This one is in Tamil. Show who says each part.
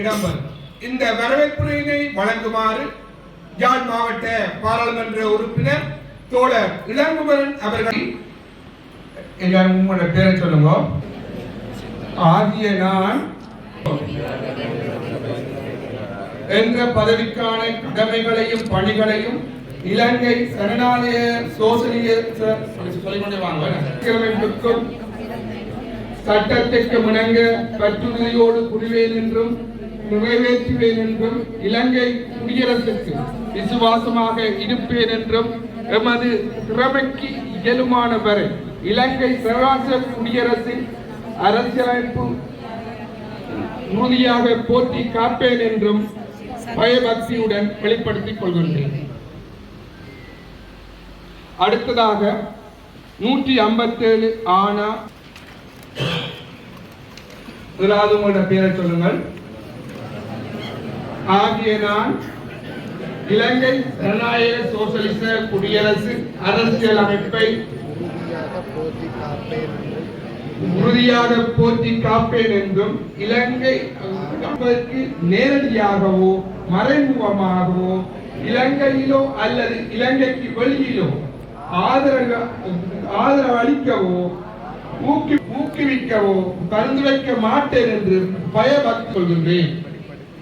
Speaker 1: இடம்பெறும். இந்த வரவேற்புரையினை வழங்குமாறு யாழ் மாவட்ட பாராளுமன்ற உறுப்பினர் தோழர் இளங்குமரன் அவர்கள். எல்லாரும் உங்களோட பேரை சொல்லுங்க. ஆகிய நான் என்ற பதவிக்கான கடமைகளையும் பணிகளையும் இலங்கை சரணாலய சோசலிய சட்டத்திற்கு முணங்க கட்டுறுதியோடு புரிவேன் என்றும் நிறைவேற்றுவேன் என்றும் இலங்கை குடியரசுக்கு விசுவாசமாக இருப்பேன் என்றும் எமது திறமைக்கு இயலுமான வரை இலங்கை சராசர குடியரசின் அரசியலமைப்பு உறுதியாக போற்றி காப்பேன் என்றும் பயபக்தியுடன் வெளிப்படுத்திக் கொள்கின்றேன். அடுத்ததாக நூற்றி ஐம்பத்தேழு ஆனா முதலாவது உங்களோட பேரை சொல்லுங்கள். ஆகிய நான் இலங்கை ஜனநாயக சோசலிச குடியரசு அரசியல் அமைப்பை உறுதியாக போற்றி காப்பேன் என்றும் இலங்கை நேரடியாகவோ மறைமுகமாகவோ இலங்கையிலோ அல்லது இலங்கைக்கு வெளியிலோ ஆதரவு ஆதரவு அளிக்கவோ ஊக்கி ஊக்குவிக்கவோ பரிந்துரைக்க மாட்டேன் என்று பயபக்தி கொள்கின்றேன்.